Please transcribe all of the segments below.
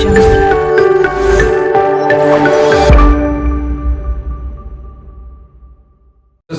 તો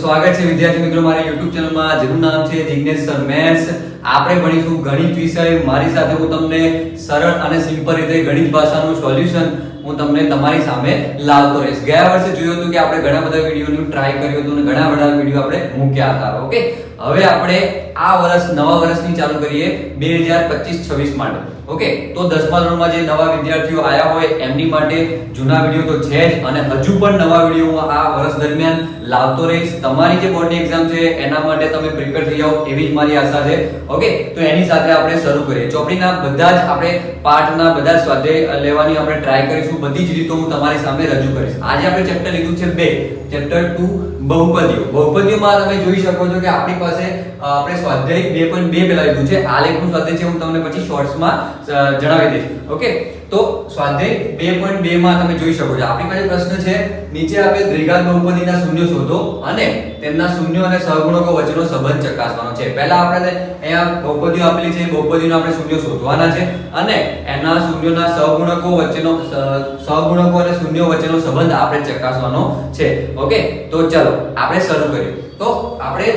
સ્વાગત છે વિદ્યાર્થી મિત્રો મારી YouTube ચેનલમાં. જેનું નામ છે જિગ્નેશ સર મેથ્સ. આપણે ભણીશું ગણિત વિષય. મારી સાથે હું તમને સરળ અને સિમ્પલ રીતે ગણિત ભાષાનું સોલ્યુશન હું તમને તમારી સામે લાવતો રહીશ. ગયા વર્ષે જોયું હતું કે આપણે ઘણા બધા વિડીયોનું ટ્રાય કર્યું હતું અને ઘણા બધા વીડિયો આપણે મૂક્યા હતા. ઓકે હવે આપણે આ વર્ષ, નવા વર્ષની ચાલુ કરીએ. બે હજાર પચીસ છવ્વીસ માટે. ઓકે, તો દસમા ધોરણમાં જે નવા વિદ્યાર્થીઓ આયા હોય, એમની માટે જૂના વીડિયો તો છે જ, અને હજુ પણ નવા વીડિયો આ વર્ષ દરમિયાન લાવતો રહીશ. તમારી જે બોર્ડની એક્ઝામ છે, એના માટે તમે પ્રિપેર થઈ જાઓ, એવી જ મારી આશા છે. ઓકે તો એની સાથે આપણે શરૂ કરીએ. ચોપડીના બધા જ આપણે પાઠના બધા જ સ્વાધ્યાય લેવાની આપણે ટ્રાય કરીશું. બધી જ રીતો હું તમારી સામે રજૂ કરીશ. આજે આપણે ચેપ્ટર લીધું છે બે. Chapter two બહુપદીઓ. બહુપદીઓમાં તમે જોઈ શકો છો કે આપણી પાસે આપણે સ્વાધ્યાય બે પોઈન્ટ બે પેલા લીધું છે. આ લેખનું સ્વાધ્યાય છે, હું તમને પછી શોર્ટ્સમાં જણાવી દઈશ. ઓકે તો સ્વાધ્યાય બે પોઈન્ટ બે માં તમે જોઈ શકો છો. આપણી પાસે પ્રશ્ન છે, નીચે આપેલ દ્વિઘાત બહુપદીના શૂન્ય શોધો અને તેમના શૂન્ય અને સહગુણકો વચ્ચેનો સંબંધ ચકાસવાનો છે. પહેલા આપણે અહીંયા બહુપદીઓ આપેલી છે બહુપદીનો આપણે શૂન્ય શોધવાના છે અને એના શૂન્યોના સહગુણકો વચ્ચેનો સહગુણકો અને શૂન્યો વચ્ચેનો સંબંધ આપણે ચકાસવાનો છે. ઓકે? તો ચલો, આપણે શરૂ કરીએ. તો આપણે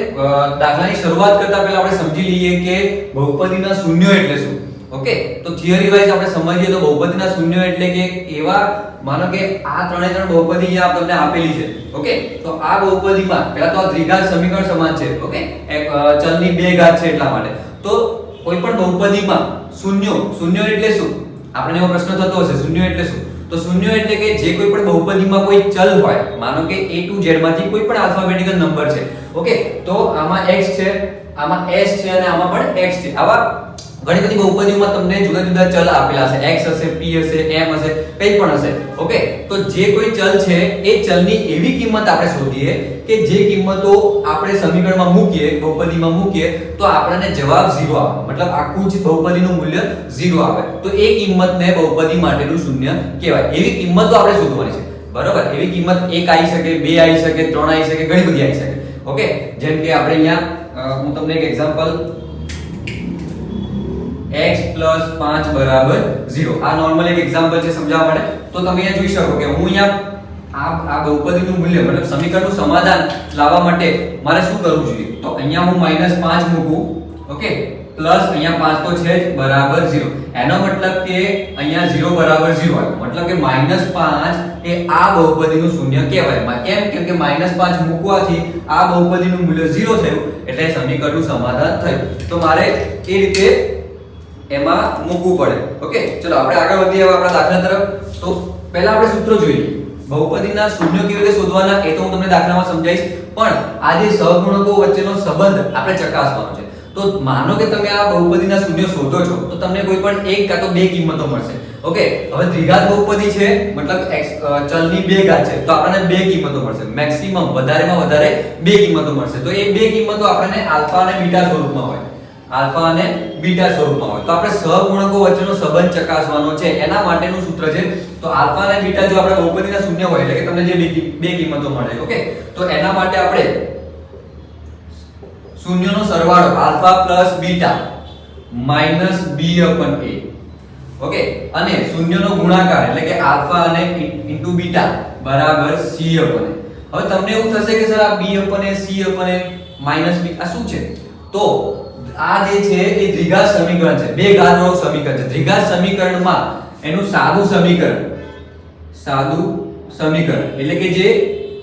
દાખલાની શરૂઆત કરતા પહેલા આપણે સમજી લઈએ કે બહુપદીના શૂન્યો એટલે શું? ઓકે, તો થિયરી વાઇઝ આપણે સમજીએ તો બહુપદીના શૂન્ય એટલે કે એવા, માનો કે આ ત્રણે ત્રણ બહુપદી અહીંયા તમને આપેલી છે, ઓકે? તો આ બહુપદીમાં, પહેલા તો આ દ્વિઘાત સમીકરણ સમાન છે, ઓકે? ચલની બે ઘાત છે એટલા માટે. તો કોઈ પણ બહુપદીમાં શૂન્યો શૂન્યો એટલે શું? આપણને એવો પ્રશ્ન થતો હશે, શૂન્યો એટલે શું? તો શૂન્ય એટલે કે જે કોઈ પણ બહુપદીમાં કોઈ ચલ હોય, માનો કે a to z માંથી કોઈ પણ આલ્ફાબેટિકલ નંબર છે, ઓકે? તો આમાં x છે, આમાં s છે અને આમાં પણ x છે. આવા ઘણી બધી બહુપદીઓમાં તમને જુદા જુદા ચલ આપેલા હશે. X હશે, p હશે, m હશે, કંઈ પણ હશે. ઓકે તો જે કોઈ ચલ છે, એ ચલની એવી કિંમત આપણે શોધીએ કે જે કિંમતો આપણે સમીકરણમાં મૂકીએ, બહુપદીમાં મૂકીએ, તો આપણને જવાબ 0 આવે. મતલબ આખું જ બહુપદીનું મૂલ્ય 0 આવે. તો એ કિંમતને બહુપદી માટેનું શૂન્ય કહેવાય. એવી કિંમતો આપણે શોધવાની છે. બરોબર? એવી કિંમત એક આવી શકે, બે આવી શકે, ત્રણ આવી શકે, ઘણી બધી આવી શકે. ઓકે જેમ કે આપણે અહીંયા હું તમને એક એક્ઝામ્પલ x 5 બરાબર 0 આ નોર્મલ એક એક્ઝામ્પલ છે સમજાવવા માટે. તો તમે અહીંયા જોઈ શકો કે હું અહીંયા આ આ બહુપદીનું મૂલ્ય, મતલબ સમીકરણનું સમાધાન લાવવા માટે મારે શું કરવું જોઈએ? તો અહીંયા હું -5 મૂકું, ઓકે? પ્લસ અહીંયા 5 તો છે જ, બરાબર 0 એનો મતલબ કે અહીંયા 0 બરાબર 0 આવ્યું મતલબ કે -5 એ આ બહુપદીનું શૂન્ય કહેવાય. કેમ? કેમ કે -5 મૂકવાથી આ બહુપદીનું મૂલ્ય 0 થયું, એટલે સમીકરણનું સમાધાન થયું. તો મારે એ રીતે એમાં મૂકવું પડે. ઓકે ચલો, આપણે આગળ વધીએ આપણા દાખલા તરફ. તો પહેલા આપણે સૂત્રો જોઈએ બહુપદીના શૂન્યો કેવી રીતે શોધવાના એ તો હું તમને દાખલામાં સમજાવીશ. પણ આ જે સહગુણકો વચ્ચેનો સંબંધ આપણે ચકાસવાનો છે. તો માનો કે તમે આ બહુપદીના શૂન્યો શોધો છો, તો તમને કોઈ પણ એક કાં તો બે કિંમતો મળશે. ઓકે હવે દ્વિઘાત બહુપદી છે, મતલબ ચલની બે ઘાત છે, તો આપણને બે કિંમતો મળશે. મેક્સિમમ, વધારેમાં વધારે બે કિંમતો મળશે. તો એ બે કિંમતો આપણને આલ્ફા અને બીટા સ્વરૂપમાં હોય. આલ્ફા અને બીટા સ્વરૂપમાં હોય. તો આપણે સહગુણકો વચ્ચેનો સંબંધ ચકાસવાનો છે. એના માટેનું સૂત્ર છે. તો આલ્ફા અને બીટા જો આપણે બહુપદીના શૂન્ય હોય, એટલે કે તમને જે બે કિંમતો મળે, ઓકે? તો એના માટે આપણે શૂન્યનો સરવાળો, alpha plus beta minus B upon A, okay? અને શૂન્યનો ગુણાકાર, એટલે કે આલ્ફા અને ઇન્ટુ બીટા બરાબર સી અપન હવે તમને એવું થશે કે સર આ B upon A, C upon A, minus B, આ શું છે? તો આ જે છે, એ દ્વિઘાત સમીકરણ છે. બે ઘાતવાળું સમીકરણ છે. દ્વિઘાત સમીકરણમાં એનું સાદું સમીકરણ. સાદું સમીકરણ. એટલે કે જે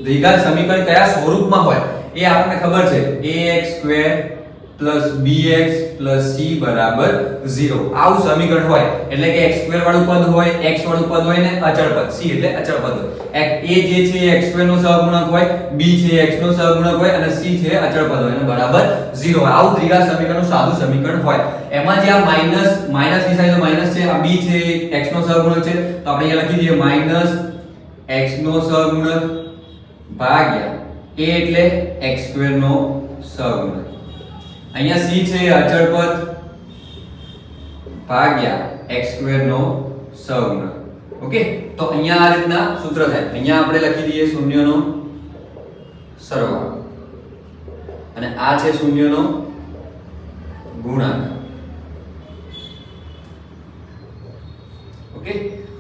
દ્વિઘાત સમીકરણ કયા સ્વરૂપમાં હોય, એ આપણને ખબર છે. Ax² plus bx plus c બરાબર 0 આવું સમીકરણ હોય, એટલે કે x2 વાળું પદ હોય, x વાળું પદ હોય ને અચળ પદ. c એટલે અચળ પદ હોય. A જે છે એ x2 નો સહગુણક હોય, b છે x નો સહગુણક હોય, અને c છે અચળ પદ હોય, અને બરાબર 0 આવું દ્વિઘાત સમીકરણનું સાદું સમીકરણ હોય. એમાં જે આ માઇનસ માઇનસની સાઈડ માઇનસ છે, આ b છે x નો સહગુણક છે, તો આપણે અહીંયા લખી દઈએ માઇનસ x નો સહગુણક ભાગ્યા a એટલે x2 નો સહગુણક. અહીંયા c છે અચળ પદ ભાગ્યા x નો સહગુણક. ઓકે? તો અહીંયા આ રીતના સૂત્ર થાય. અહીંયા આપણે લખી દઈએ શૂન્યનો સરવાળો. અને આ છે શૂન્યનો ગુણાકાર ઓકે?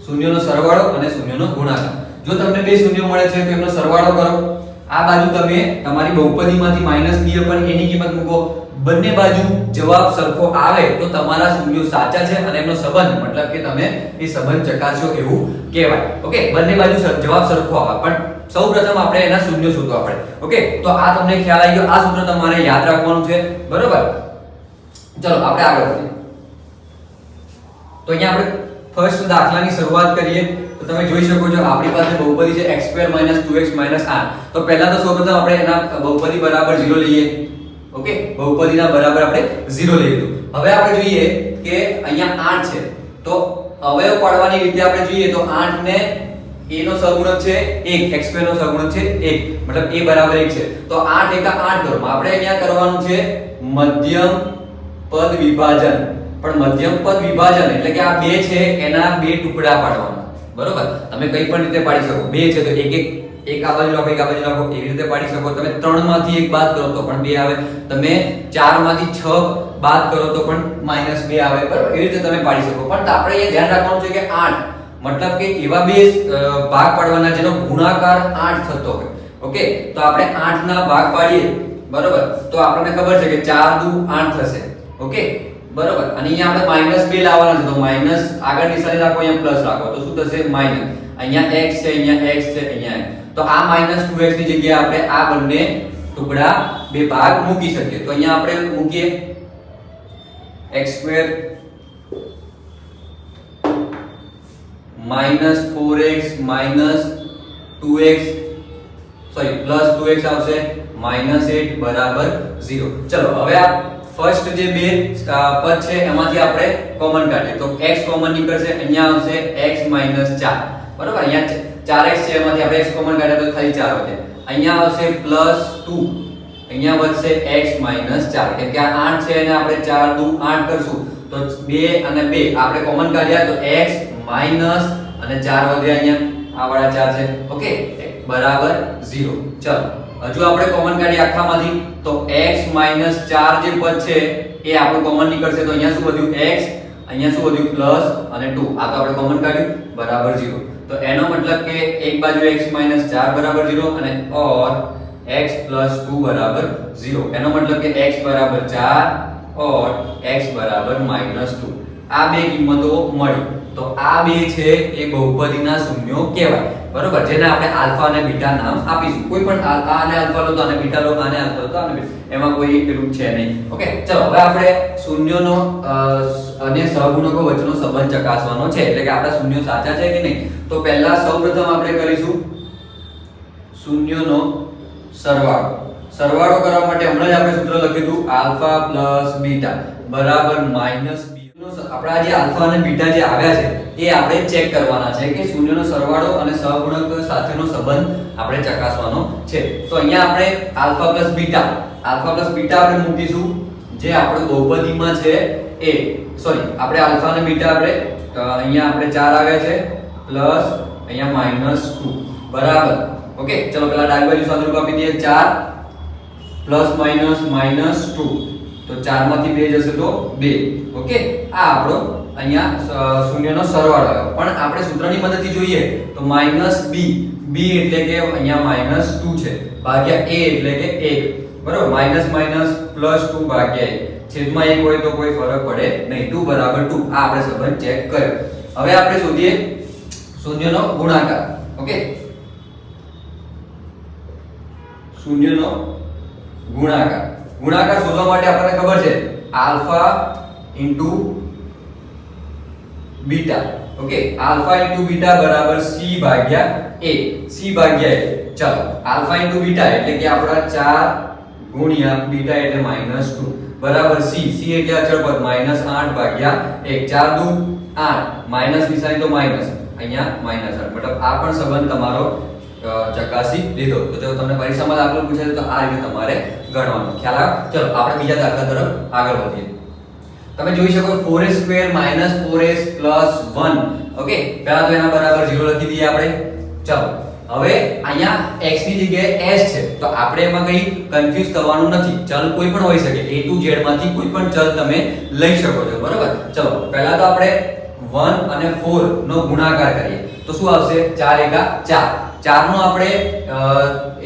શૂન્યનો સરવાળો અને શૂન્યનો ગુણાકાર જો તમને બે શૂન્ય મળે છે, તો એમનો સરવાળો કરો. આ બાજુ તમે તમારી બહુપદીમાંથી માઇનસ b પણ એની કિંમત મૂકો. બંને બાજુ જવાબ સરખો આવે તો તમારા શૂન્યો સાચા છે અને એમનો સંબંધ, મતલબ કે તમે એ સંબંધ ચકાસ્યો એવું કહેવાય. ઓકે, બંને બાજુ જવાબ સરખો આવે. પણ સૌપ્રથમ આપણે એના શૂન્ય શોધવા પડે. ઓકે, તો આ તમને ખ્યાલ આવી ગયો. આ સૂત્ર તમારે યાદ રાખવાનું છે. બરોબર? ચલો, આપણે આગળ વધીએ. તો અહીંયા આપણે ફર્સ્ટ દાખલાની શરૂઆત કરીએ. તો તમે જોઈ શકો છો, આપણી પાસે બહુપદી છે x2 2x 8 તો પહેલા તો સૌપ્રથમ આપણે એના બહુપદી બરાબર 0 લઈએ. ઓકે? બહુપદીના બરાબર આપણે 0 લઈ લીધું. હવે આપણે જોઈએ કે અહીંયા 8 છે. તો અવયવ પાડવાની રીતે આપણે જોઈએ તો 8 ને a નો સહગુણક છે 1 x2 નો સહગુણક છે 1 મતલબ a બરાબર 1 છે. તો 8 એકા 8 કરો. આપણે અહીંયા કરવાનું છે મધ્યમ પદ વિભાજન. પણ મધ્યમ પદ વિભાજન એટલે કે આ બે છે એના બે ટુકડા પાડવાના. બરોબર? તમે કઈ પણ રીતે પાડી શકો. બે છે તો એક એક. એક આ બાજુ લખો, એક આ બાજુ લખો, એવી રીતે પાડી શકો. તમે ત્રણમાંથી એક બાદ કરો તો પણ બે આવે. તમે ચારમાંથી છ બાદ કરો તો પણ માઇનસ બે આવે. બરોબર? એવી રીતે તમે પાડી શકો. પણ આપણે એ ધ્યાન રાખવાનું છે કે આઠ, મતલબ કે એવા બે ભાગ પાડવાના જેનો ગુણાકાર આઠ થતો હોય. ઓકે? તો આપણે આઠ ના ભાગ પાડીએ. બરોબર? તો આપણને ખબર છે કે ચાર દુ આઠ થશે. ઓકે? બરોબર? અને અહીંયા આપણે માઇનસ બે લાવવાના છે. તો માઇનસ આગળ નિશાની રાખો, અહીંયા પ્લસ રાખો. તો શું થશે? માઇનસ. અહીંયા એક્સ છે, અહીંયા એક્સ છે, અહીંયા. તો આ માઇનસ 2x ની જગ્યાએ આપણે આ બંને ટુકડા બે ભાગ મૂકી શકીએ. તો અહીંયા આપણે મૂકીએ x square x 4x two 2x sorry plus 2x આવશે માઇનસ 8 બરાબર 0 ચલો, હવે આ ફર્સ્ટ જે બે પદ છે, એમાંથી આપણે કોમન કાઢીએ. તો x કોમન નીકળશે, અહીંયા આવશે x 4 બરાબર? અહીંયા 4x છે એમાંથી આપણે x કોમન કાઢ્યા તો ખાલી 4 વધે અહીંયા આવશે પ્લસ 2 અહીંયા વધશે x 4 કેમ કે આ 8 છે અને આપણે 4 2 8 કરશું. તો 2 અને 2 આપણે કોમન કાઢ્યા તો x અને 4 વધે અહીંયા. આ વાળા 4 છે. ઓકે? બરાબર 0 ચલો. હજુ આપણે કોમન કાઢી આખામાંથી. તો x 4 જે પદ છે, એ આપણું કોમન નીકળશે. તો અહીંયા શું વધ્યું? x. અહીંયા શું વધ્યું? પ્લસ અને 2 આ તો આપણે કોમન કાઢ્યું. બરાબર 0 તો એનો મતલબ કે એક બાજુ x 4 બરાબર 0 અને ઓર x 2 બરાબર 0 એનો મતલબ કે x બરાબર 4 ઓર x બરાબર -2 આ બે કિંમતો મળી. તો આ બે છે એ બહુપદીના શૂન્યો કહેવાય. બરોબર? જેને આપણે આલ્ફા અને બીટા નામ આપીશું. કોઈ પણ આ અને આલ્ફા લો તો આને બીટા લો, આને આલ્ફા લો તો આને એમાં કોઈ પેલું છે નહીં. ઓકે? ચલો, હવે આપણે શૂન્યોનો અને સહગુણકો વચ્ચેનો સંબંધ ચકાસવાનો છે. એટલે કે આપણા શૂન્યો સાચા છે કે નહીં? તો પહેલા સૌપ્રથમ આપણે કરીશું શૂન્યોનો સરવાળો. સરવાળો કરવા માટે હમણાં જ આપણે સૂત્ર લખ્યું હતું આલ્ફા પ્લસ બીટા. બરાબર માઇનસ આપણા જે આલ્ફા અને બીટા જે આવ્યા છે, એ આપણે ચેક કરવાના છે કે શૂન્યનો સરવાળો અને સહગુણક સાથેનો સંબંધ આપણે ચકાસવાનો છે. તો અહીંયા આપણે alpha plus beta, alpha plus beta આપણે મૂકીશું. જે આપણે બહુપદીમાં છે એ, સોરી, આપણે આલ્ફા અને બીટા આપણે અહીંયા આપણે 4 આવ્યા છે, પ્લસ અહીંયા માઇનસ 2 બરાબર. ઓકે, ચલો પેલા ડાબી બાજુ સાદુરૂપ દઈએ 4 પ્લસ માઇનસ માઇનસ 2 તો 4 માંથી 2 જશે તો 2 ઓકે? આ આપણો અહીંયા શૂન્યનો સરવાળો આવ્યો. પણ આપણે સૂત્રની મદદથી જોઈએ તો b b એટલે કે અહીંયા માઇનસ 2 છે. ભાગ્યા a એટલે કે 1 બરાબર? માઇનસ માઇનસ પ્લસ 2 ભાગ્યા 1 છેદમાં 1 હોય તો કોઈ ફરક પડે નહીં. 2 બરાબર 2 આ આપણે સંબંધ ચેક કર્યો. હવે આપણે શોધીએ શૂન્યનો ગુણાકાર. ઓકે? શૂન્યનો ગુણાકાર. ગુણાકાર શોધવા માટે આપણને ખબર છે alpha into beta. Okay, alpha into beta બરાબર c ભાગ્યા a c ભાગ્યા a ચાલો, આલ્ફા ઇન્ટુ બીટા એટલે કે આપણા 4 ગુણ્યા બીટા એટલે -2 બરાબર c c એટલે અચળ પદ -8 ભાગ્યા 1 4 દુ 8 માઇનસ નિશાની તો માઇનસ અહીંયા માઇનસ 8 મતલબ આ પણ સંબંધ તમારો ચકાસી લીધો. તો જો તમને પરીક્ષામાં દાખલો પૂછે તો આ રીતે તમારે ગણવાનો. ખ્યાલ આવે ચલો, આપણે બીજા દાખલા તરફ આગળ વધીએ. તમે જોઈ શકો 4s સ્ક્વેર 4s 1 ઓકે પહેલા તો એના બરાબર 0 લખી દઈએ આપણે. ચલો, હવે અહીંયા x ની જગ્યાએ s છે. તો આપણે એમાં કંઈ કન્ફ્યુઝ થવાનું નથી. ચલ કોઈ પણ હોઈ શકે. A to z માંથી કોઈ પણ ચલ તમે લઈ શકો છો. બરાબર? ચલો, પહેલા તો આપણે 1 અને 4 નો ગુણાકાર કરીએ. તો શું આવશે? 4 એકા 4 4 નો આપણે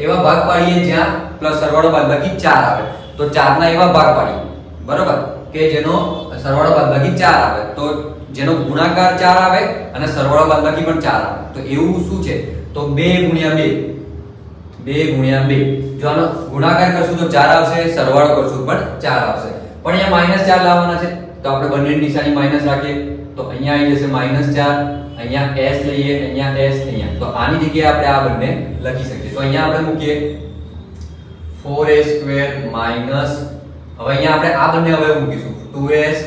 એવા ભાગ પાડીએ જ્યાં પ્લસ સરવાળો બાદબાકી 4 આવે. તો 4 ના એવા ભાગ પાડીએ. બરોબર? કે જેનો સરવાળો બાદબાકી 4 આવે. તો જેનો ગુણાકાર 4 આવે અને સરવાળો બાદબાકી પણ 4 આવે. તો એવું શું છે? તો 2 ગુણ્યા 2 બે ગુણ્યા બે. જો આનો ગુણાકાર કરશું તો 4 આવશે, સરવાળો કરશું પણ 4 આવશે. પણ અહીંયા માઇનસ 4 લાવવાના છે. તો આપણે બંનેની નિશાની માઇનસ રાખીએ. તો અહીંયા આવી જશે માઇનસ 4 અહીંયા s લઈએ, અહીંયા s અહીંયા તો આની જગ્યાએ આપણે આ બંને લખી શકીએ. તો અહીંયા આપણે મૂકીએ. 4a માઇનસ હવે અહીંયા આપણે આ બંને હવે મૂકીશું. 2s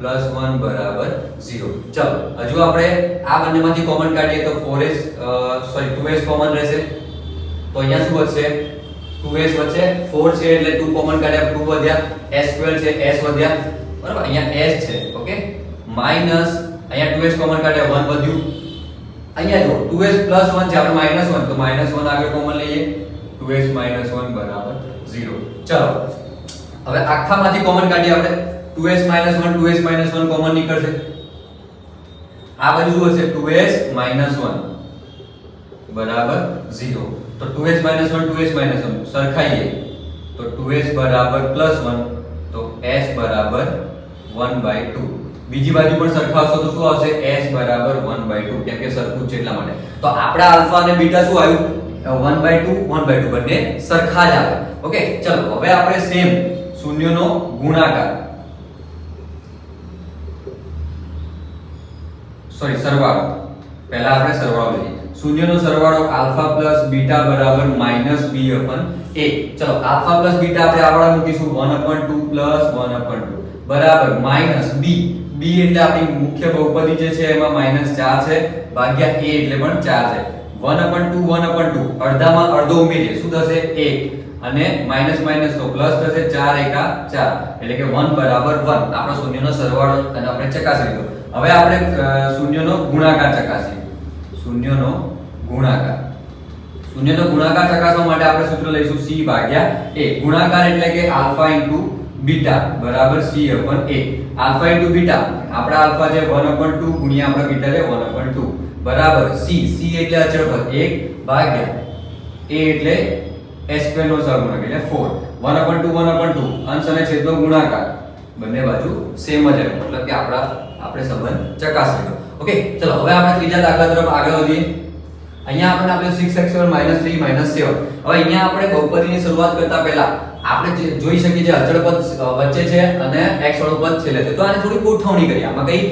2s 1 બરાબર 0 ચલો, હજુ આપણે આ બંનેમાંથી કોમન કાઢીએ તો 4s સોરી 2s કોમન રહેશે. તો અહીંયા શું વધશે? 2s વચ્ચે 4 છે એટલે 2 કોમન કાઢ્યા 2 વધ્યા. S સ્ક્વેર છે, s વધ્યા. બરાબર, અહીંયા s છે ઓકે માઇનસ અહીંયા 2s કોમન કાઢ્યા 1 વધ્યું અહીંયા જો 2s 1 છે, આપણે માઇનસ 1 તો માઇનસ 1 આગળ કોમન લઈએ. 2s 1 બરાબર 0 ચલો, હવે આખામાંથી કોમન કાઢીએ આપણે. 2s 1 2s 1 કોમન નીકળશે. આ બાજુ શું હશે 2s 1 બરાબર 0 તો 2s 1 2s 1 સરખાઈએ. તો 2s બરાબર +1 તો s બરાબર 1/2 બીજી બાજુ પણ સરખાવશો તો શું આવશે? S બરાબર 1/2 કેમ કે સરખું છે એટલા માટે. તો આપડા આલ્ફા અને બીટા શું આવ્યું? 1/2 1/2 બંને સરખા જ આવે. ઓકે ચલો, હવે આપણે સેમ શૂન્યનો ગુણાકાર. સોરી સરવાળો. પહેલા આપણે સરવાળો લઈએ. શૂન્યનો સરવાળો આલ્ફા પ્લસ બીટા બરાબર માઇનસ બી અપન એ ચલો, આલ્ફા પ્લસ બીટા આપણે આગળ મૂકીશું. 1 અપન 2 પ્લસ 1 અપન 2 બરાબર, માઇનસ બી બી એટલે આપણી મુખ્ય બહુપદી જે છે એમાં માઇનસ 4 છે, ભાગ્યા a એટલે પણ 4 છે. 1 અપન 2 1 અપન 2 અડધામાં અડધો ઉમેરીએ. શું થશે? 1 અને માઇનસ માઇનસ તો પ્લસ થશે 4 એકા 4 એટલે કે 1 બરાબર 1 આપણો શૂન્યનો સરવાળો અને આપણે ચકાસી લીધો. હવે આપણે શૂન્યનો ગુણાકાર ચકાસીએ. શૂન્યનો ગુણાકાર. શૂન્યનો ગુણાકાર ચકાસવા માટે આપણે સૂત્ર લઈશું c ભાગ્યા a. ગુણાકાર એટલે કે આલ્ફા ઇન્ટુ બીટા બરાબર c upon a alpha into beta. આપણા આલ્ફા છે 1 અપન 2 ગુણ્યા આપણા બીટા છે 1 અપન 2 બરાબર. c c એટલે અચળ પદ 1 ભાગ્યા a એટલે s સ્ક્વેર નો સહગુણક એટલે 4 1 અપન 2 1 અપન 2 અંશ અને છેદનો ગુણાકાર. બંને બાજુ સેમ જ રહે મતલબ કે આપણા, આપણે સંબંધ ચકાસી લીધો ઓકે ચલો, હવે આપણે ત્રીજા દાખલા તરફ આગળ વધીએ. અહીંયા આપણને આપણે 6x - 3 - 7 હવે અહીંયા આપણે બહુપદીની શરૂઆત કરતા પહેલા આપણે જોઈ શકીએ છીએ અચળ પદ વચ્ચે છે અને x વાળું પદ છેલ્લે છે તો આને થોડી ગોઠવણી કરીએ. આમાં કંઈ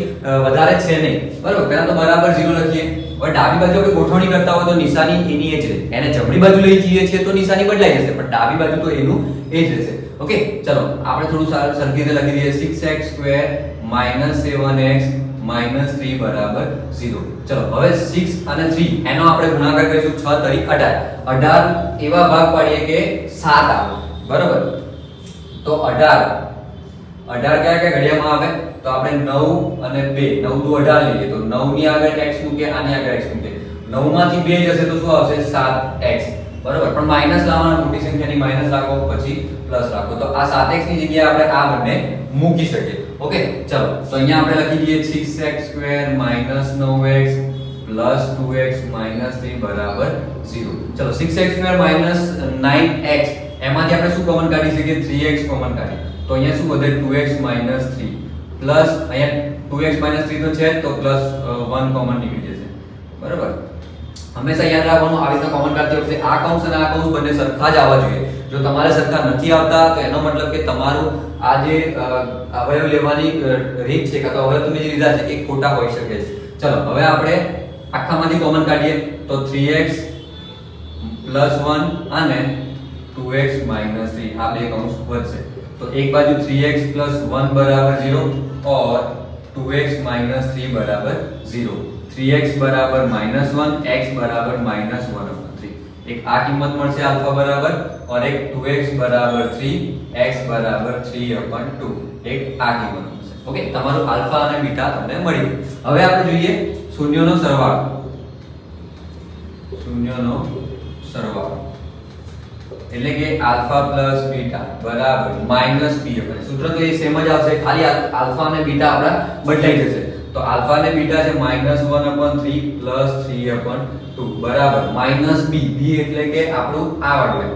વધારે છે નહીં. બરાબર? પહેલા તો બરાબર 0 લખીએ. હવે ડાબી બાજુ આપણે ગોઠવણી કરતા હોય તો નિશાની એની જ રહે. એને જમણી બાજુ લઈ જઈએ છીએ તો નિશાની બદલાઈ જશે, પણ ડાબી બાજુ તો એનું એ જ રહેશે. ઓકે? ચલો, આપણે થોડું સારું સરખી રીતે લખી દઈએ. 6x square - 7x minus three બરાબર ઝીરો ચલો, હવે સિક્સ અને થ્રી એનો આપણે ગુણાકાર કરીશું છ તરી અઢાર. અઢાર એવા ભાગ પાડીએ કે સાત આવે. બરાબર. તો અઢાર. અઢાર કયા કયા ઘડિયામાં આવે? તો આપણે નવ અને બે. નવ દુ અઢાર લઈએ. તો નવની આગળ x મૂકે આની આગળ x મૂકે નવમાંથી બે જશે તો શું આવશે? સાત એક્સ બરાબર. પણ માઇનસ લાવવાના, મોટી સંખ્યાની માઇનસ રાખો, પછી પ્લસ રાખો. તો આ 7x ની જગ્યાએ આપણે આ બંને મૂકી શકીએ. ઓકે? ચલો. તો અહીંયા આપણે લખી દઈએ 6x સ્ક્વેર 9x 2x 3 બરાબર 0 ચલો. 6x સ્ક્વેર 9x એમાંથી આપણે શું કોમન કાઢી શકીએ? 3x કોમન કાઢીએ તો અહીંયા શું વધે? 2x 3 પ્લસ અહીંયા 2x 3 તો છે તો પ્લસ 1 કોમન નીકળી જશે. બરાબર? હંમેશા યાદ રાખવાનું, આવી રીતના કોમન કાઢતી વખતે આ કૌંસ અને આ કૌંસ બંને સરખા જ આવવા જોઈએ. જો તમારે સરખા નથી આવતા, તો એનો મતલબ કે તમારું આ જે અવયવ લેવાની રીત છે કાં તો અવયવ તમે જે લીધા છે, એ ખોટા હોઈ શકે છે. ચલો, હવે આપણે આખામાંથી કોમન કાઢીએ. તો 3x 1 અને 2x 3 આ બે કૌંસ વધશે તો એક બાજુ 3x 1 બરાબર 0 और 2x 3 બરાબર 0 3x બરાબર -1 x બરાબર -1 upon 3 એક આ કિંમત મળશે આલ્ફા બરાબર और એક 2x બરાબર 3 x બરાબર 3 upon 2 એક આ કિંમત મળશે ઓકે તમારું આલ્ફા અને બીટા તમને મળી ગયું. હવે આપણે જોઈએ શૂન્યનો સરવાળો શૂન્યનો સરવાળો એટલે કે આલ્ફા પ્લસ બીટા બરાબર, માઇનસ પી એફ સૂત્ર તો એ સેમ જ આવશે, ખાલી આલ્ફા અને બીટા આપણા બદલાઈ જશે. તો આલ્ફા અને બીટા છે minus one upon three plus three upon two, બરાબર. માઇનસ બી બી એટલે કે આપણું આ વાળું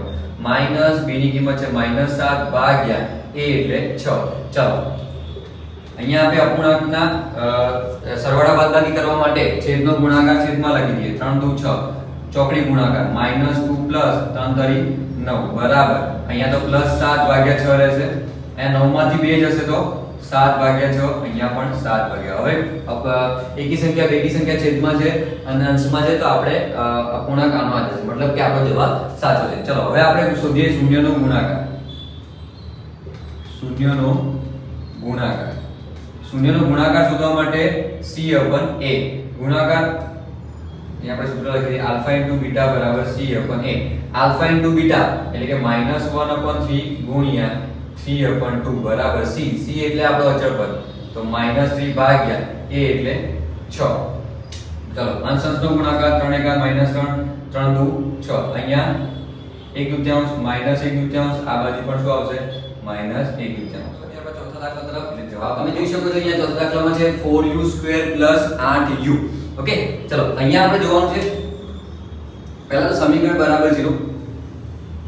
માઇનસ બી ની કિંમત છે માઇનસ સાત ભાગ્યા એ એટલે છ. ચલો. અહીંયા આપણે અપૂર્ણાંકના સરવાળા બાદબાકી કરવા માટે છેદનો ગુણાકાર છેદમાં લખી દઈએ. ત્રણ દુ છ. ચોકડી ગુણાકાર. -2 3 તરી 9 બરાબર. અહીંયા તો પ્લસ સાત ભાગ્યા છ રહેશે. અહીંયા 9 માંથી 2 જશે તો સાત ભાગ્યા છ, અહીંયા પણ સાત ભાગ્યા. હવે એકી સંખ્યા, બેકી સંખ્યા છેદમાં છે અને અંશમાં છે તો આપણે અપૂર્ણાંક આનો આ જશે મતલબ કે આપણો જવાબ સાચો છે. ચલો, હવે આપણે શોધીએ શૂન્યનો ગુણાકાર. શૂન્યનો ગુણાકાર. શૂન્યનો ગુણાકાર શોધવા માટે સી અપન એ ગુણાકાર અહીંયા આપણે સૂત્ર લખી દઈએ આલ્ફા ઇન્ટુ બીટા બરાબર c upon a alpha into beta એટલે કે -1 અપન 3 ગુણ્યા 3 અપન 2 બરાબર c c એટલે આપણો અચળ પદ. તો -3 ભાગ્યા a એટલે 6 ચલો અંશ અંશનો ગુણાકાર 3 એકા -3 3 દુ 6 અહીંયા એક દૂત્યાંશ માઇનસ એક દૂત્યાંશ આ બાજુ પણ શું આવશે? માઇનસ એક દૂત્યાંશ. ચોથા દાખલા તરફ. એટલે જવાબ તમે જોઈ શકો છો અહીંયા ચોથા દાખલામાં છે 4u સ્ક્વેર 8u ઓકે ચલો, અહીંયા આપણે જોવાનું છે. પહેલા તો સમીકરણ બરાબર 0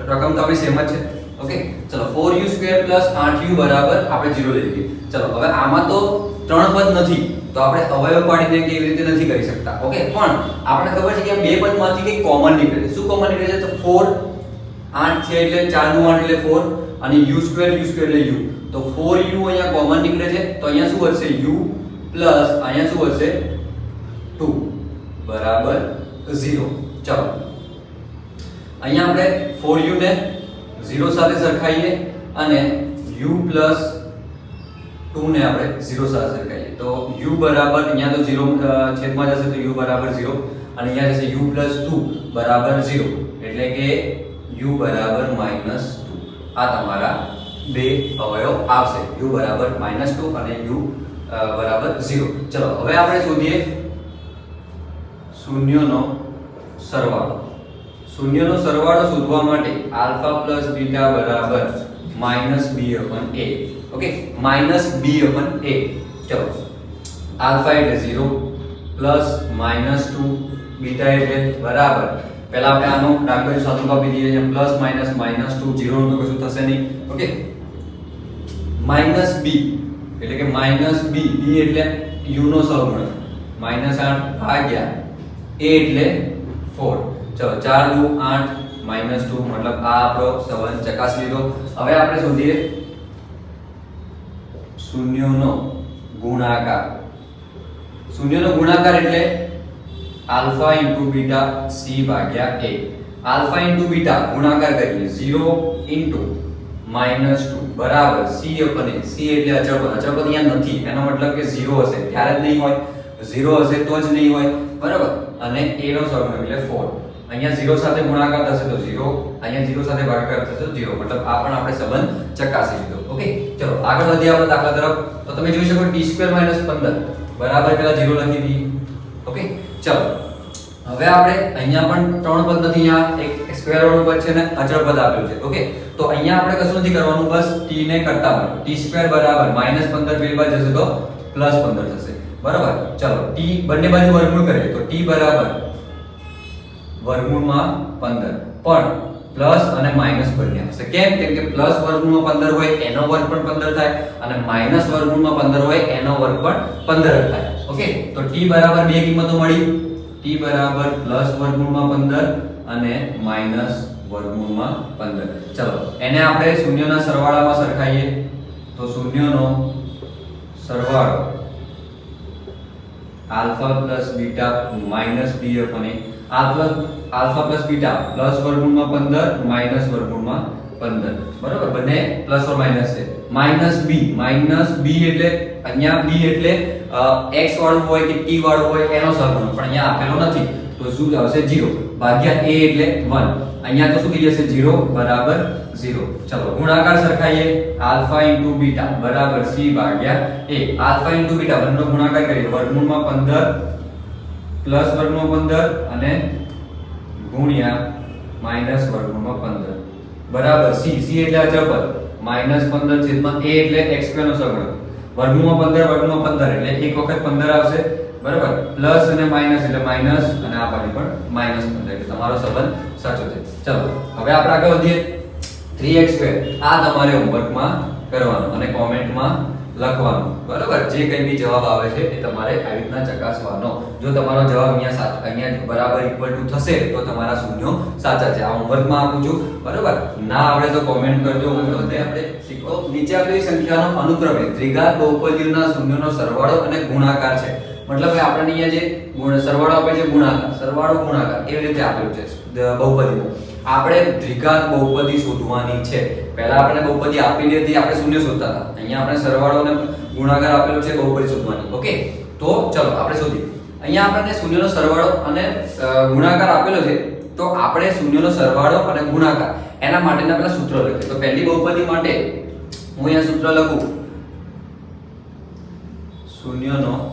રકમ તો આપણી સેમ જ છે. ઓકે ચલો 4u સ્ક્વેર 8u બરાબર આપણે 0 લઈ લઈએ. ચલો, હવે આમાં તો ત્રણ પદ નથી. તો આપણે અવયવ પાડીને કેવી રીતે નથી કરી શકતા? ઓકે પણ આપણે ખબર છે કે બે પદમાંથી કંઈક કોમન નીકળે શું કોમન નીકળે છે? તો 4 8 છે એટલે 4 નું 8 એટલે 4 અને u સ્ક્વેર u સ્ક્વેર એટલે u. તો 4u અહીંયા કોમન નીકળે છે. તો અહીંયા શું હશે u પ્લસ અહીંયા શું વધશે? 2 બરાબર ઝીરો. ચલો. અહીંયા આપણે 4u ને ઝીરો સાથે સરખાઈએ અને u 2 ને આપણે ઝીરો સાથે સરખાઈએ. તો યુ બરાબર અહીંયા તો 0 અ, છેદમાં જશે તો યુ બરાબર ઝીરો અને અહીંયા જશે યુ પ્લસ ટુ બરાબર ઝીરો. એટલે કે યુ બરાબર માઇનસ ટુ. આ તમારા બે અવયવ આવશે યુ બરાબર માઇનસ ટુ અને યુ બરાબર ઝીરો. ચલો હવે આપણે શોધીએ શૂન્યનો સરવાળો. શૂન્યનો સરવાળો શોધવા માટે આલ્ફા પ્લસ બીટા બરાબર minus B upon A. Okay? Minus B upon A. ચલો. આલ્ફા એટલે zero plus minus two beta એટલે બરાબર. પહેલા આપણે આનો ડાબી સાદું કાપી દઈએ છીએ. Plus minus minus two zero તો કશું થશે નહીં. ઓકે? Minus B. એટલે કે માઇનસ બી. બી એટલે યુ નો સહગુણક. માઇનસ આઠ ભાગ્યા એ એટલે ફોર ચલો, ચાર દુ આઠ માઇનસ ટુ મતલબ આ આપણો સંબંધ ચકાસી લીધો. હવે આપણે શોધીએ. શૂન્યનો ગુણાકાર. શૂન્યનો ગુણાકાર એટલે આલ્ફા ઇન્ટુ બીટા સી ભાગ્યા એ. આલ્ફા ઇન્ટુ બીટા ગુણાકાર કરીએ. 0 ઇન્ટુ માઇનસ ટુ બરાબર. સી અપને સી એટલે અચળ પદ અચળ પદ અહીંયા નથી. એનો મતલબ કે 0 હશે. ત્યારે જ નહીં હોય. 0 હશે તો જ નહીં હોય. બરાબર? અને a નો સહગુણક એટલે 4 અહીંયા ઝીરો સાથે ગુણાકાર થશે તો 0 અહીંયા 0 સાથે ભાગાકાર થશે તો 0 મતલબ આ પણ આપણે સંબંધ ચકાસી લીધો. ઓકે ચલો, આગળ વધીએ આપણે દાખલા તરફ. તો તમે જોઈ શકો t2 15 બરાબર પેલા 0 લખી દઈએ. ઓકે ચલો. હવે આપણે અહીંયા પણ ત્રણ પદ નથી અહીંયા એક સ્ક્વેર વાળું પદ છે ને અચળ પદ આપેલું છે. ઓકે તો અહીંયા આપણે કશું નથી કરવાનું, બસ t ને કરતા બનો t સ્ક્વેર બરાબર -15 પેલી બાજુ જશે તો +15 થશે. બરાબર. ચલો, t બંને બાજુ વર્ગમૂળ કરીએ. તો t બરાબર વર્ગમૂળમાં 15 પણ પ્લસ અને માઇનસ બંને આવશે. કેમ? કેમ કે પ્લસ વર્ગમૂળમાં 15 હોય, એનો વર્ગ પણ 15 થાય અને માઇનસ વર્ગમૂળમાં 15 હોય, એનો વર્ગ પણ 15 થાય. ઓકે? તો t બરાબર બે કિંમતો મળી. T બરાબર પ્લસ વર્ગમૂળમાં 15 અને માઇનસ વર્ગમૂળમાં 15 ચલો, એને આપણે શૂન્યના સરવાળામાં સરખાઈએ. તો શૂન્યનો સરવાળો alpha plus beta minus B upon A. Alpha plus beta plus વર્ગમૂળમાં 15 માઇનસ વર્ગમૂળમાં 15 બરાબર? બંને પ્લસ ઓર માઇનસ છે. Minus B. માઇનસ બી એટલે અહીંયા બી એટલે એક્સ વાળું હોય કે ટી વાળું હોય એનો સરવાળો. પણ અહીંયા આપેલો નથી. તો શું આવશે? 0 ભાગ્યા a એટલે 1 અહીંયા તો શું થઈ જશે? 0 બરાબર 0 ચલો, ગુણાકાર સરખાઈએ. આલ્ફા ઇન્ટુ બીટા બરાબર c ભાગ્યા a આલ્ફા ઇન્ટુ બીટા બંનેનો ગુણાકાર કરીએ. વર્ગમૂળમાં 15 પ્લસ વર્ગમૂળમાં 15 અને ગુણ્યા માઇનસ વર્ગમૂળમાં 15 બરાબર c c એટલે અચળ માઇનસ પંદર છેદમાં a એટલે x સ્ક્વેર નો સરવાળો વર્ગમૂળમાં પંદર વર્ગમૂળમાં પંદર એટલે એક વખત પંદર આવશે. બરાબર? પ્લસ અને માઇનસ એટલે માઇનસ અને આ બાજુ પણ માઇનસ પંદર એટલે તમારો સંબંધ સાચો છે. ચલો, હવે આપણે આગળ વધીએ. 3x square. આ તમારે હોમવર્કમાં કરવાનું અને કોમેન્ટમાં લખવાનું. બરાબર? જે કંઈ બી જવાબ આવે છે એ તમારે આવી રીતના ચકાસવાનો. જો તમારો જવાબ અહીંયા સાચો અહીંયા બરાબર ઇક્વલ ટુ થશે, તો તમારા શૂન્યો સાચા છે. આ હોમવર્કમાં આપું છું. બરાબર? ના આવડે તો કોમેન્ટ કરજો. હું બધે આપણે શીખો નીચે આપેલી સંખ્યાનો અનુક્રમે દ્વિઘાત બહુપદીના શૂન્યનો સરવાળો અને ગુણાકાર છે. મતલબ કે આપણને અહીંયા જે સરવાળો આપે છે ગુણાકાર, સરવાળો ગુણાકાર, એવી રીતે આપેલું છે. દ- આપણે દ્વિઘાત બહુપદી શોધવાની છે. પહેલા આપણે બહુપદી આપી હતી આપણે શૂન્ય શોધતા હતા. અહીંયા આપણે સરવાળો અને ગુણાકાર આપેલો છે બહુપદી શોધવાની. ઓકે? તો ચલો, આપણે શોધીએ. અહીંયા આપણને શૂન્યનો સરવાળો અને ગુણાકાર આપેલો છે. તો આપણે શૂન્યનો સરવાળો અને ગુણાકાર, એના માટેના આપણે સૂત્ર લખીએ. તો પહેલી બહુપદી માટે હું અહીંયા સૂત્ર લખું. શૂન્યનો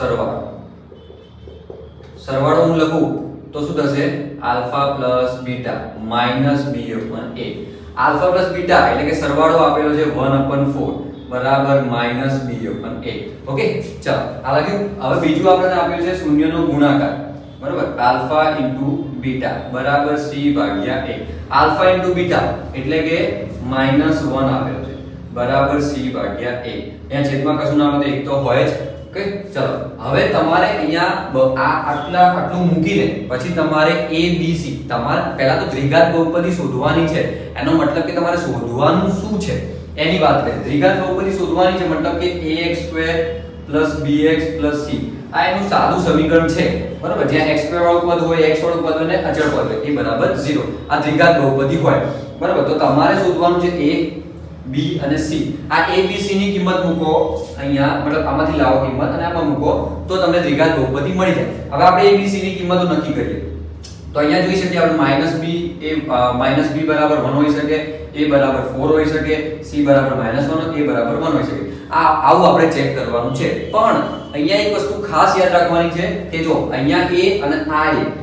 સરવાળો. સરવાળો હું લખું તો શું થશે? Alpha plus beta minus B upon A. Alpha plus beta એટલે કે સરવાળો આપેલો છે વન અપન ફોર બરાબર minus B upon A. Okay? ચાલો, આ લખ્યું. હવે બીજું આપણને આપ્યું છે શૂન્યનો ગુણાકાર. બરાબર? આલ્ફા ઇન્ટુ બીટા બરાબર સી ભાગ્યા એ. આલ્ફા ઇન્ટુ બીટા એટલે કે માઇનસ વન આપેલો છે બરાબર સી ભાગ્યા એ. અહીંયા છેદમાં કશું ના હોય એક તો હોય જ. ઓકે, ચલો. હવે તમારે અહીંયા આ આટલા, આટલું મૂકીને પછી તમારે એ બી સી તમારે પહેલા તો દ્વિઘાત બહુપદી શોધવાની છે. એનો મતલબ કે તમારે શોધવાનું શું છે? એની વાત કરીએ. દ્વિઘાત બહુપદી શોધવાની છે મતલબ કે A x square plus C આ એનું સાદું સમીકરણ છે. બરાબર? જ્યાં એક્સ સ્ક્વેર વાળું પદ હોય એક્સ વાળું પદ હોય ને અચળ પદ એ બરાબર 0 આ દ્વિઘાત બહુપદી હોય. બરાબર? તો તમારે શોધવાનું છે a b અને c. આ a, b, c ની કિંમત મૂકો. અહીંયા મતલબ આમાંથી લાવો કિંમત અને આમાં મૂકો. તો તમને દ્વિઘાત બહુપદી મળી જાય. હવે આપણે a, b, c ની કિંમતો નક્કી કરીએ. તો અહીંયા જોઈ શકીએ આપણે માઇનસ બી એ માઇનસ બી બરાબર 1 હોઈ શકે. A બરાબર 4 હોઈ શકે. C બરાબર માઇનસ 1 a બરાબર 1 હોઈ શકે. આ, આવું આપણે ચેક કરવાનું છે. પણ અહીંયા એક વસ્તુ ખાસ યાદ રાખવાની છે કે જો અહીંયા a અને આ a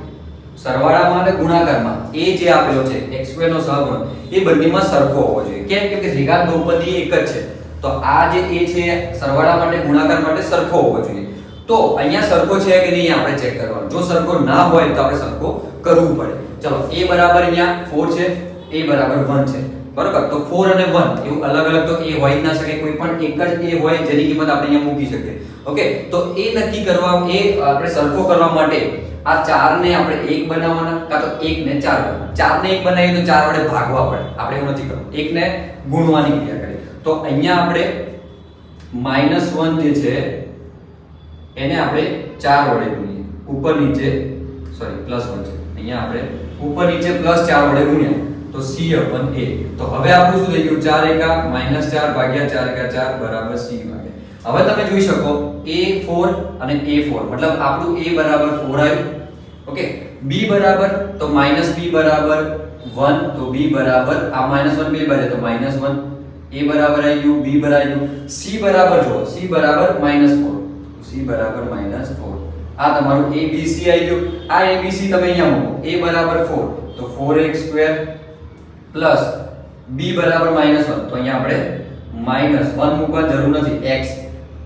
સરવાળામાં અને ગુણાકારમાં એ જે આપેલો છે, x2 નો સહગુણક એ બંનેમાં સરખો હોવો જોઈએ. કેમ કે દ્વિઘાત બહુપદી એક જ છે. તો આ જે a છે, સરવાળા માટે, ગુણાકાર માટે સરખો હોવો જોઈએ. તો અહીંયા સરખો છે કે નહીં આપણે ચેક કરવાનું. જો સરખો ના હોય તો આપણે સરખો કરવું પડે. ચલો, a બરાબર અહીંયા 4 છે, a બરાબર 1 છે. બરાબર? તો 4 અને 1 એવું અલગ અલગ તો એ હોય ના શકે, કોઈ પણ એક જ એ હોય જેની કિંમત આપણે અહીંયા મૂકી શકીએ. ઓકે? તો એ નક્કી કરવા, એ આપણે સરખો કરવા માટે આ ચાર ને આપણે એક બનાવવાના, કાં તો એક ને ચાર બનાવવાના ચાર ને એક બનાવીએ તો ચાર વડે ભાગવા પડે. આપણે એવું નથી કરવું 1 ને ગુણવાની ક્રિયા કરીએ. તો અહીંયા આપણે માઇનસ વન જે છે, એને આપણે ચાર વડે ગુણીએ. ઉપર નીચે સોરી પ્લસ વન છે. અહીંયા આપણે ઉપર નીચે પ્લસ ચાર વડે ગુણ્યા. તો c અપન a તો હવે આપણું શું થઈ ગયું? 4 એકા માઇનસ 4 ભાગ્યા 4 એકા 4 બરાબર c ભાગ્યા. હવે તમે જોઈ શકો a4 અને a4 મતલબ આપણું a બરાબર 4 આવ્યું ઓકે? b બરાબર, તો માઇનસ b બરાબર 1 તો b બરાબર, આ માઇનસ 1 બે બાજુ તો માઇનસ 1 a બરાબર આવી ગયું b બરાબર આવી ગયું. c બરાબર જો c બરાબર માઇનસ 4 c બરાબર માઇનસ 4 આ તમારું a b c આવી ગયું. આ a b c તમે અહીંયા મૂકો. A બરાબર 4 તો 4x સ્ક્વેર પ્લસ બી બરાબર માઇનસ 1 તો અહીંયા આપણે માઇનસ વન મૂકવા જરૂર નથી. એક્સ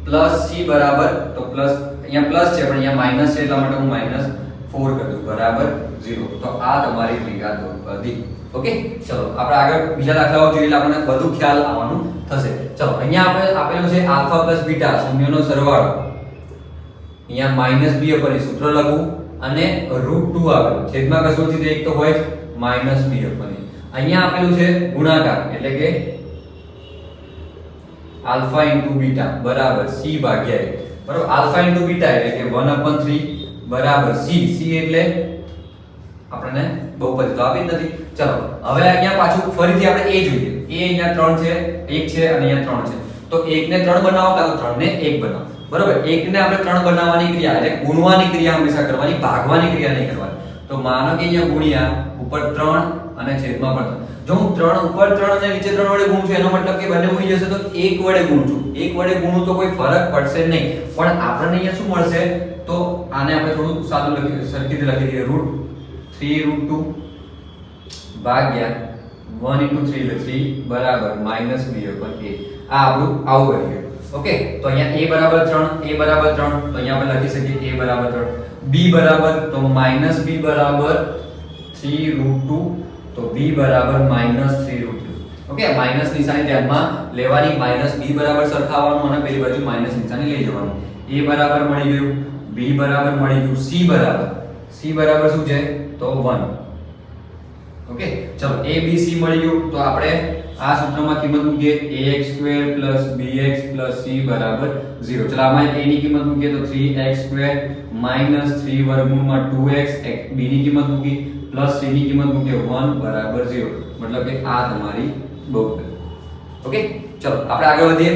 પ્લસ સી બરાબર, તો પ્લસ, અહીંયા પ્લસ છે, પણ અહીંયા માઇનસ છે, એટલા માટે હું માઇનસ ફોર કરી દઉં. બરાબર ઝીરો તો આ તમારી દ્વિઘાત બહુપદી ઓકે? ચલો, આપણે આગળ બીજા દાખલાઓ જોઈએ એટલે આપણને બધું ખ્યાલ આવવાનું થશે. ચલો, અહીંયા આપણે આપેલું છે આલ્ફા પ્લસ બીટા, શૂન્યનો સરવાળો. અહીંયા માઇનસ બી ઉપર સૂત્ર લખવું અને રૂટ ટુ આવે. છેદમાં કશું નથી એક તો હોય માઇનસ બી ઉપર અહીંયા આપેલું છે ગુણાકાર, એટલે કે આલ્ફા ઇન્ટુ બીટા બરાબર સી ભાગ્યા a બરાબર, આલ્ફા ઇન્ટુ બીટા એટલે કે 1 upon 3 બરાબર સી. સી એટલે આપણને બહુપદી તો આપી જ નથી. ચલો, હવે અહીંયા પાછું ફરીથી આપણે a જોઈએ. a અહીંયા 3 છે 1 છે અને અહીંયા 3 છે. તો 1 ને 3 બનાવો કાં તો 3 ને 1 બનાવો. બરાબર 1 ને આપણે 3 બનાવવાની ક્રિયા એટલે ગુણવાની ક્રિયા હંમેશા કરવાની, ભાગવાની ક્રિયા નહીં કરવાની. તો માનો કે અહીંયા ગુણ્યા ઉપર 3 અને છેદમાં પણ 3 જો હું 3 ઉપર 3 અને નીચે 3 વડે ગુણું છું, એનો મતલબ કે બંને ઉડી જશે તો 1 વડે ગુણું છું. 1 વડે ગુણું તો કોઈ ફરક પડશે નહીં. પણ આપણને અહીંયા શું મળશે? તો આને આપણે થોડું સાદું લખી સરખી લખી દઈએ. રૂટ થ્રી રૂટ ટુ ભાગ્યા વન ઇન્ટુ થ્રી થ્રી બરાબર માઇનસ બી અપન એ. આ આપણું આવું ગયું ઓકે? તો અહીંયા a બરાબર 3 a બરાબર 3 તો અહીંયા આપણે લખી શકીએ a બરાબર 3 b બરાબર, તો માઇનસ બી બરાબર 3 રૂટ 2 તો બી બરાબર માઇનસ 3 રૂટ 2 ઓકે માઇનસ નિશાની ધ્યાનમાં લેવાની માઇનસ બી બરાબર સરખાવવાનું અને પેલી બાજુ માઇનસ નિશાની લઈ જવાનું. એ બરાબર મળી ગયું બી બરાબર મળી ગયું સી બરાબર. સી બરાબર શું છે? તો વન ઓકે ચલો એ બી સી મળી ગયું, તો આપણે આ સૂત્રમાં કિંમત મૂકીએ ax2 bx c બરાબર 0 ચલો, આમાં a ની કિંમત મૂકીએ તો 3x2 3 વર્ગમૂળમાં 2x b ની કિંમત મૂકી પ્લસ c ની કિંમત મૂકીએ 1 બરાબર 0 મતલબ કે આ તમારી બહુપદી ઓકે? ચલો, આપણે આગળ વધીએ.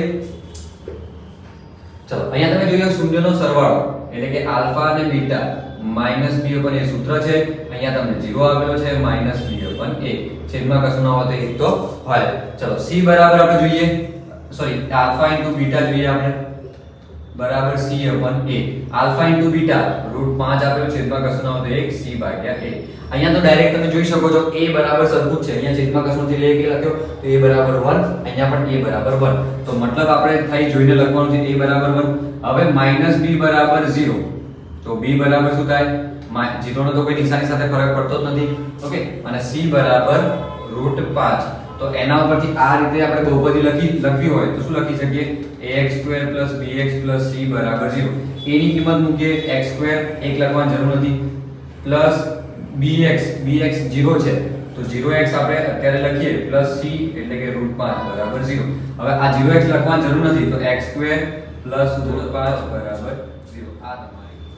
ચલો, અહીંયા તમે જોયો શૂન્યનો સરવાળો, એટલે કે આલ્ફા અને બીટા બી અપન એ સૂત્ર છે. અહીંયા તમને 0 આવેલો છે, માઇનસ બી અપન એ છેદમાં કશું ના હોય તો એક તો હોય ચલો c બરાબર આપણે જોઈએ સોરી આલ્ફા ઇન્ટુ બીટા જોઈએ આપણે બરાબર c upon a alpha into beta root 5 આપેલું છેદમાં કશું ના હોય તો 1 c ભાગ્યા a અહીંયા તો ડાયરેક્ટ તમે જોઈ શકો છો a બરાબર સરખું જ છે અહીંયા છેદમાં કશું નથી એટલે a લખ્યો તો a બરાબર 1 અહીંયા પણ a બરાબર 1 તો મતલબ આપણે થઈ જોઈને લખવાનું છે a બરાબર 1 હવે માઇનસ b બરાબર 0 તો b બરાબર શું થાય જીરોનો તો કોઈ નિશાની સાથે ફરક પડતો જ નથી. ઓકે અને c બરાબર રૂટ 5 તો એના ઉપરથી આ રીતે આપણે બહુપદી લખી, લખવી હોય તો શું લખી શકીએ? Ax2 bx c બરાબર 0 a ની કિંમત મૂકીએ x2 એક લખવાની જરૂર નથી. પ્લસ bx bx 0 છે. તો 0x આપણે અત્યારે લખીએ. પ્લસ c એટલે કે રૂટ 5 બરાબર 0 હવે આ 0x લખવાની જરૂર નથી. તો x2 પ્લસ રૂટ 5 બરાબર 0 આ તમારી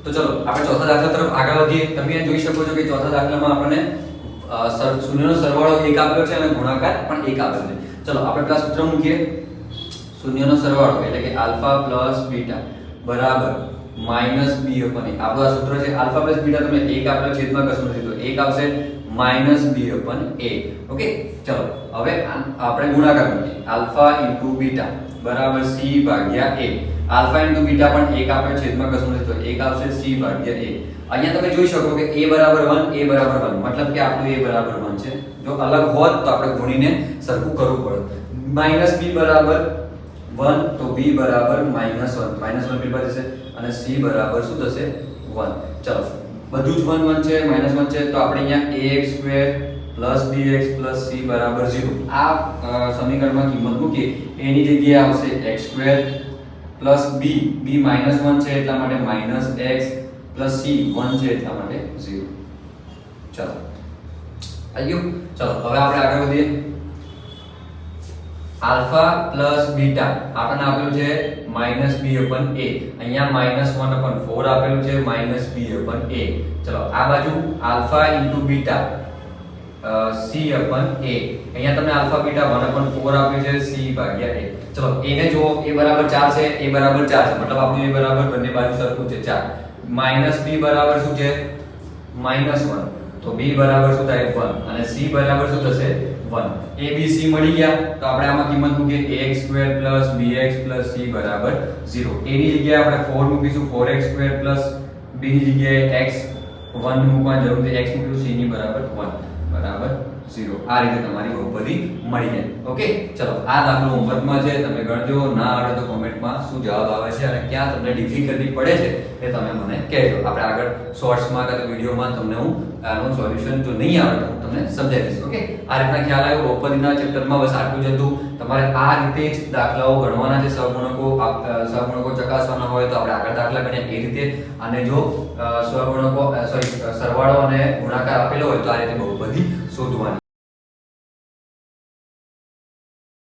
તો ચલો, આપણે ચોથા દાખલા તરફ આગળ વધીએ. તમે જોઈ શકો છો કે ચોથા દાખલામાં આપણને શૂન્યનો સરવાળો એક આપેલો છે અને ગુણાકાર પણ એક આપેલો છે. ચલો, આપણે પેલા સૂત્ર મૂકીએ. શૂન્યનો સરવાળો એટલે કે આલ્ફા પ્લસ બીટા બરાબર માઇનસ બી અપન એ. આપણું આ સૂત્ર છે, આલ્ફા પ્લસ બીટા તમે એક આપેલો છેદમાં કશું નથી, તો એક આવશે minus B upon A. Okay? ચલો, હવે આપણે ગુણાકાર કરીએ આલ્ફા ઇન્ટુ બીટા બરાબર સી ભાગ્યા એ. આલ્ફા ઇન્ટુ બીટા પણ એક આપ્યો છેદમાં કશું નથી. તો એક આવશે સી ભાગ્યા એ. અહીંયા તમે જોઈ શકો કે a બરાબર 1 a બરાબર 1 મતલબ કે આપણું a બરાબર 1 છે. જો અલગ હોત તો આપણે ગુણીને સરખું કરવું પડે માઇનસ b બરાબર 1 તો b બરાબર માઇનસ 1 માઇનસ 1 બી જશે અને c બરાબર શું થશે? 1 ચલો. બધું જ 1 1 છે, માઇનસ 1 છે, તો આપણે અહીંયા ax square plus bx plus c બરાબર 0 આ સમીકરણમાં કિંમત મૂકીએ. એની જગ્યાએ આવશે x square plus b b minus one છે એટલા માટે માઇનસ x, પ્લસ c 1 છે એટલા માટે 0 ચલો. આવી ગયું ચલો, હવે આપણે આગળ વધીએ. આલ્ફા પ્લસ બીટા આપણને આપેલું છે માઇનસ બી અપન એ અહીંયા માઇનસ વન અપન ફોર આપેલું છે માઇનસ બી અપન એ ચલો, આ બાજુ alpha into beta C upon A અહીંયા તમને alpha beta one upon four આપ્યું છે સી ભાગ્યા એ ચલો a ને જુઓ a બરાબર 4 છે a બરાબર 4 છે. મતલબ આપણું a બરાબર, બંને બાજુ સરખું છે 4 માઇનસ b બરાબર શું છે? માઇનસ 1 તો b બરાબર શું થાય? 1 અને c બરાબર શું થશે? 1 એ, બી, સી મળી ગયા. તો આપણે આમાં કિંમત મૂકીએ. ax square plus bx plus c બરાબર 0 a ની જગ્યાએ આપણે 4 મૂકીશું. 4x સ્ક્વેર પ્લસ b ની જગ્યાએ x 1 મૂકવાની જરૂર છે. x મૂકીશું c ની બરાબર 1 બરાબર? 0 આ રીતે તમારી બહુપદી મળી જાય. ઓકે? ચલો, આ દાખલો હોમવર્કમાં છે. તમે ગણજો. ના આવડે તો કોમેન્ટમાં શું જવાબ આવે છે અને ક્યાં તમને ડિફિકલ્ટી પડે છે એ તમે મને કહેજો. આપણે આગળ શોર્ટ્સમાં કે વિડીયોમાં તમને હું આનું સોલ્યુશન જો નહીં આવડે તો તમને સમજાવી દઈશ. ઓકે? આ રીતના ખ્યાલ આવ્યો? બહુપદીના ચેપ્ટરમાં બસ આટલું જ હતું. તમારે આ રીતે જ દાખલાઓ ગણવાના છે. સહગુણકો સહગુણકો ચકાસવાના હોય તો આપણે આગળ દાખલા ગણ્યા એ રીતે અને જો સહગુણકો સોરી સરવાળો અને ગુણાકાર આપેલો હોય તો આ રીતે બહુપદી શોધવાની